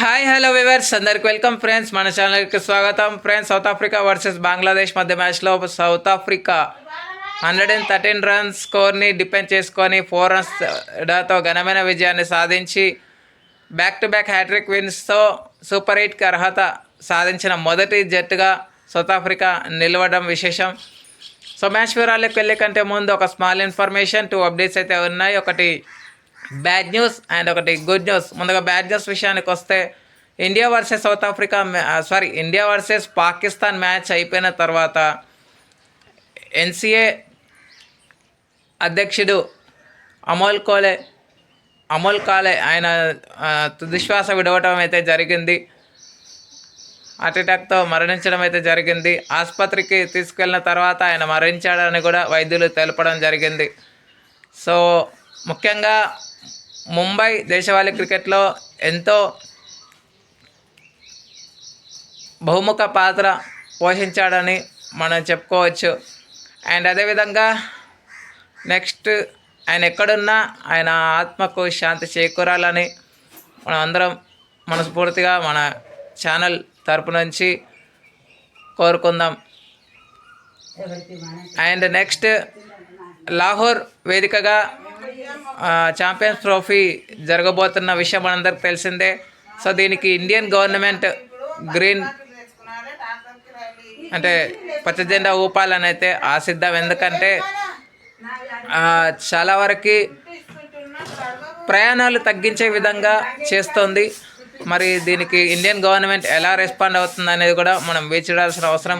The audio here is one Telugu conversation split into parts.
హాయ్ హలో వివర్స్ అందరికి వెల్కమ్ ఫ్రెండ్స్ మన ఛానల్కి స్వాగతం. Friends South Africa versus Bangladesh మధ్య మ్యాచ్లో South Africa hundred and thirteen runs స్కోర్ని defend చేసుకొని ఫోర్ రన్స్ డాతో ఘనమైన విజయాన్ని సాధించి బ్యాక్ టు బ్యాక్ హ్యాట్రిక్ విన్స్తో సూపర్ ఎయిట్కి అర్హత సాధించిన మొదటి జట్టుగా సౌత్ ఆఫ్రికా నిలవడం విశేషం. సో మ్యాచ్ వివరాలకు వెళ్ళే కంటే ముందు ఒక స్మాల్ ఇన్ఫర్మేషన్ టూ అప్డేట్స్ అయితే ఉన్నాయి. ఒకటి బ్యాడ్ న్యూస్ అండ్ ఒకటి గుడ్ న్యూస్ ముందుగా బ్యాడ్ న్యూస్ విషయానికి వస్తే India versus South Africa sorry India versus Pakistan match అయిపోయిన తర్వాత ఎన్సీఏ అధ్యక్షుడు అమోల్ కోలే అమోల్ కాలే ఆయన తుదిశ్వాస విడవటం అయితే జరిగింది. హార్ట్ అటాక్తో మరణించడం అయితే జరిగింది. ఆసుపత్రికి తీసుకెళ్ళిన తర్వాత ఆయన మరణించాడని కూడా వైద్యులు తెలపడం జరిగింది. సో ముఖ్యంగా ముంబై దేశవాళీ క్రికెట్లో ఎంతో బహుముఖ పాత్ర పోషించాడని మనం చెప్పుకోవచ్చు. అండ్ అదేవిధంగా నెక్స్ట్ ఆయన ఎక్కడున్నా ఆయన ఆత్మకు శాంతి చేకూరాలని మనం అందరం మనస్ఫూర్తిగా మన ఛానల్ తరపు నుంచి కోరుకుందాం. అండ్ నెక్స్ట్ లాహోర్ వేదికగా ఛాంపియన్స్ ట్రోఫీ జరగబోతున్న విషయం మనందరికి తెలిసిందే. సో దీనికి ఇండియన్ గవర్నమెంట్ గ్రీన్ అంటే పచ్చజెండా ఊపాలని అయితే ఆశిద్దాం. ఎందుకంటే చాలా వరకు ప్రయాణాలు తగ్గించే విధంగా చేస్తోంది. మరి దీనికి ఇండియన్ గవర్నమెంట్ ఎలా రెస్పాండ్ అవుతుంది అనేది కూడా మనం వేచిడాల్సిన అవసరం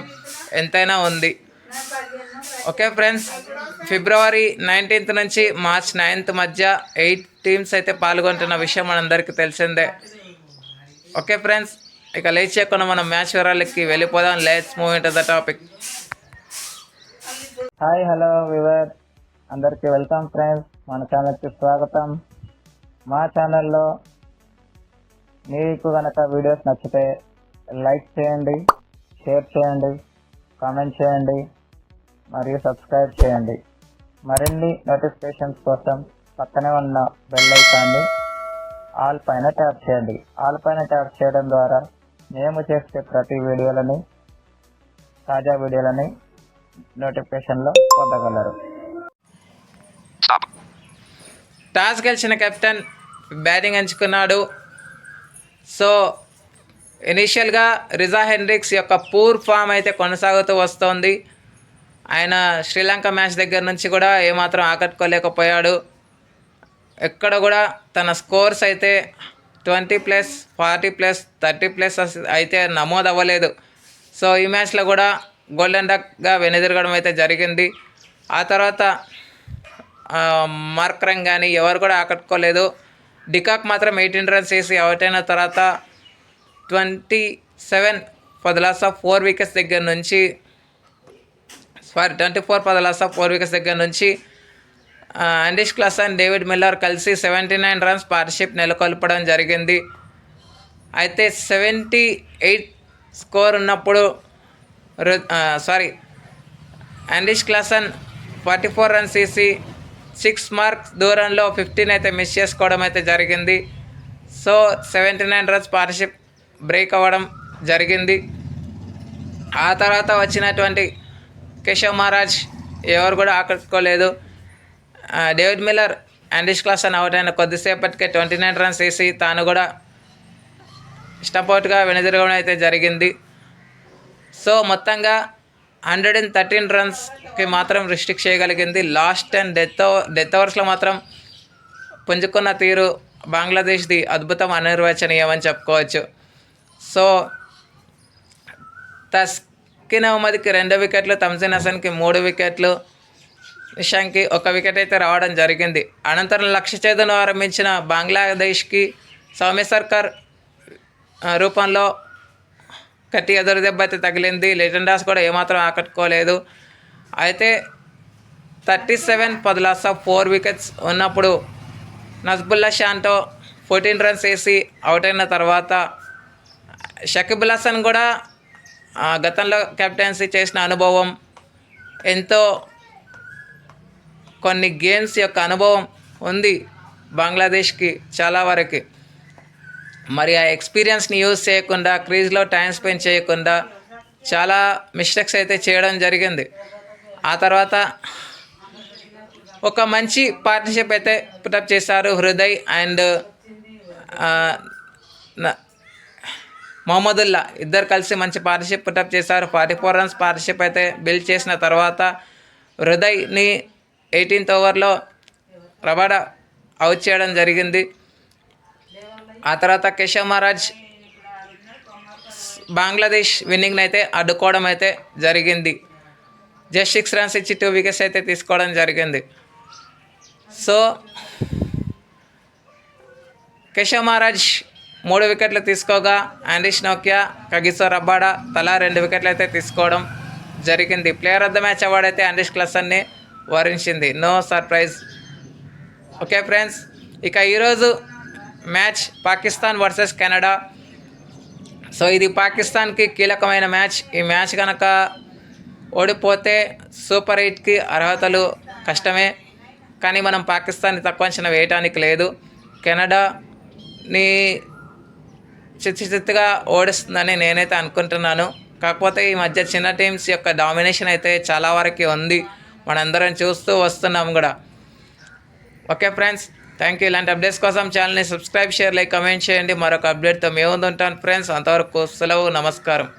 ఎంతైనా ఉంది. ఓకే ఫ్రెండ్స్ ఫిబ్రవరి నైన్టీన్త్ నుంచి మార్చ్ నైన్త్ మధ్య ఎయిట్ టీమ్స్ అయితే పాల్గొంటున్న విషయం మనందరికీ తెలిసిందే. ఓకే ఫ్రెండ్స్ ఇక లేచేయకుండా చేయకుండా మనం మ్యాచ్ వివరాలకి వెళ్ళిపోదాం. Let's move into the topic hi hello viewer అందరికీ వెల్కమ్ ఫ్రెండ్స్. మన ఛానల్కి స్వాగతం. మా ఛానల్లో మీకు కనుక వీడియోస్ నచ్చితే లైక్ చేయండి షేర్ చేయండి కామెంట్ చేయండి మరియు సబ్స్క్రైబ్ చేయండి. మరిన్ని నోటిఫికేషన్స్ కోసం పక్కనే ఉన్న బెల్ ఐకాన్ని ఆల్ పైన ట్యాప్ చేయండి. ఆల్ పైన ట్యాప్ చేయడం ద్వారా మేము చేసే ప్రతి వీడియోలని తాజా వీడియోలని నోటిఫికేషన్లో పొందగలరు. టాస్ గెలిచిన కెప్టెన్ బ్యాటింగ్ ఎంచుకున్నాడు. సో ఇనీషియల్గా రిజా హెన్రిక్స్ యొక్క పూర్ ఫామ్ అయితే కొనసాగుతూ వస్తోంది. ఆయన శ్రీలంక మ్యాచ్ దగ్గర నుంచి కూడా ఏమాత్రం ఆకట్టుకోలేకపోయాడు. ఎక్కడ కూడా తన స్కోర్స్ అయితే twenty plus forty plus thirty plus అయితే నమోదు అవ్వలేదు సో ఈ మ్యాచ్లో కూడా గోల్డెన్ డక్గా వెనుదిరగడం అయితే జరిగింది. ఆ తర్వాత ఆ, మార్క్రంగ్ కానీ ఎవరు కూడా ఆకట్టుకోలేదు. డికాక్ మాత్రం ఎయిటీన్ రన్స్ వేసి అవుట్ అయిన తర్వాత twenty seven for the loss of four wickets దగ్గర నుంచి సారీ ట్వంటీ ఫోర్ పదలాస ఫోర్ వికెట్స్ దగ్గర నుంచి Heinrich Klaasen and David Miller కలిసి సెవెంటీ నైన్ రన్స్ పార్ట్నర్షిప్ నెలకొల్పడం జరిగింది. అయితే సెవెంటీ ఎయిట్ స్కోర్ ఉన్నప్పుడు sorry Heinrich Klaasen forty four runs తీసి సిక్స్ మార్క్స్ దూరంలో ఫిఫ్టీన్ అయితే మిస్ చేసుకోవడం అయితే జరిగింది. So seventy nine runs partnership break అవ్వడం జరిగింది. ఆ తర్వాత వచ్చినటువంటి కేశవ్ మహారాజ్ ఎవరు కూడా ఆకట్టుకోలేదు. డేవిడ్ మిల్లర్ యాండిష్ క్లాస్ అని అవుట్ అయిన కొద్దిసేపటికే ట్వంటీ నైన్ రన్స్ వేసి తాను కూడా స్టంపౌట్గా వెనుదిరగడం అయితే జరిగింది. సో మొత్తంగా హండ్రెడ్ అండ్ థర్టీన్ రన్స్కి మాత్రం రిస్ట్రిక్ట్ చేయగలిగింది. లాస్ట్ అండ్ డెత్ డెత్ ఓవర్స్లో మాత్రం పుంజుకున్న తీరు బంగ్లాదేశ్ది అద్భుతం అనిర్వచనీయమని చెప్పుకోవచ్చు. సో తస్ తస్కిన్ అహ్మద్కి రెండు వికెట్లు తమ్సిన్ హసన్కి మూడు వికెట్లు నిషాంక్కి ఒక వికెట్ అయితే రావడం జరిగింది. అనంతరం లక్ష్య ఛేదను ఆరంభించిన బంగ్లాదేశ్కి సౌమ్య సర్కార్ రూపంలో కట్టి ఎదురు దెబ్బ అయితే తగిలింది. లిటన్ డాస్ కూడా ఏమాత్రం ఆకట్టుకోలేదు. అయితే థర్టీ సెవెన్ పది లాస్ ఆఫ్ ఫోర్ వికెట్స్ ఉన్నప్పుడు నజ్బుల్లా షాంటో ఫోర్టీన్ రన్స్ వేసి అవుట్ అయిన తర్వాత షకీబుల్ హసన్ కూడా గతంలో కెప్టెన్సీ చేసిన అనుభవం ఎంతో కొన్ని గేమ్స్ యొక్క అనుభవం ఉంది బంగ్లాదేశ్కి చాలా వరకు. మరి ఆ ఎక్స్పీరియన్స్ని యూజ్ చేయకుండా క్రీజ్లో టైం స్పెండ్ చేయకుండా చాలా మిస్టేక్స్ అయితే చేయడం జరిగింది. ఆ తర్వాత ఒక మంచి పార్ట్నర్షిప్ అయితే పుటప్ చేశారు హృదయ్ అండ్ మొహమ్మదుల్లా ఇద్దరు కలిసి మంచి పార్ట్నర్షిప్ పుటప్ చేశారు. ఫార్టీ ఫోర్ రన్స్ పార్ట్నర్షిప్ అయితే బిల్డ్ చేసిన తర్వాత హృదయ్ని ఎయిటీన్త్ ఓవర్లో రబాడా అవుట్ చేయడం జరిగింది. ఆ తర్వాత కేశవ్ మహారాజ్ బంగ్లాదేశ్ విన్నింగ్ని అయితే అడ్డుకోవడం అయితే జరిగింది. జస్ట్ సిక్స్ రన్స్ ఇచ్చి టూ వికెట్స్ అయితే తీసుకోవడం జరిగింది. సో కేశవ్ మహారాజ్ మూడు వికెట్లు తీసుకోగా ఆండిష్ నోకియా కగిసో రబ్బాడా తలా రెండు వికెట్లు అయితే తీసుకోవడం జరిగింది. Player of the match award అయితే ఆండిష్ క్లసన్ని వరించింది. No surprise. ఓకే ఫ్రెండ్స్ ఇక ఈరోజు match Pakistan versus Canada. So ఇది పాకిస్తాన్కి కీలకమైన మ్యాచ్. ఈ మ్యాచ్ కనుక ఓడిపోతే సూపర్ ఎయిట్కి అర్హతలు కష్టమే. కానీ మనం పాకిస్తాన్ని తక్కువ అంచనా వేయటానికి లేదు. కెనడాని చిత్తుగా ఓడిస్తుందని నేనైతే అనుకుంటున్నాను. కాకపోతే ఈ మధ్య చిన్న టీమ్స్ యొక్క డామినేషన్ అయితే చాలా వరకు ఉంది. మనందరం చూస్తూ వస్తున్నాం కూడా. ఓకే ఫ్రెండ్స్ థ్యాంక్ యూ ఇలాంటి అప్డేట్స్ కోసం ఛానల్ని సబ్స్క్రైబ్ షేర్ లైక్ కమెంట్ చేయండి. మరొక అప్డేట్తో మేము ఉంటాను ఫ్రెండ్స్. అంతవరకు సెలవు నమస్కారం.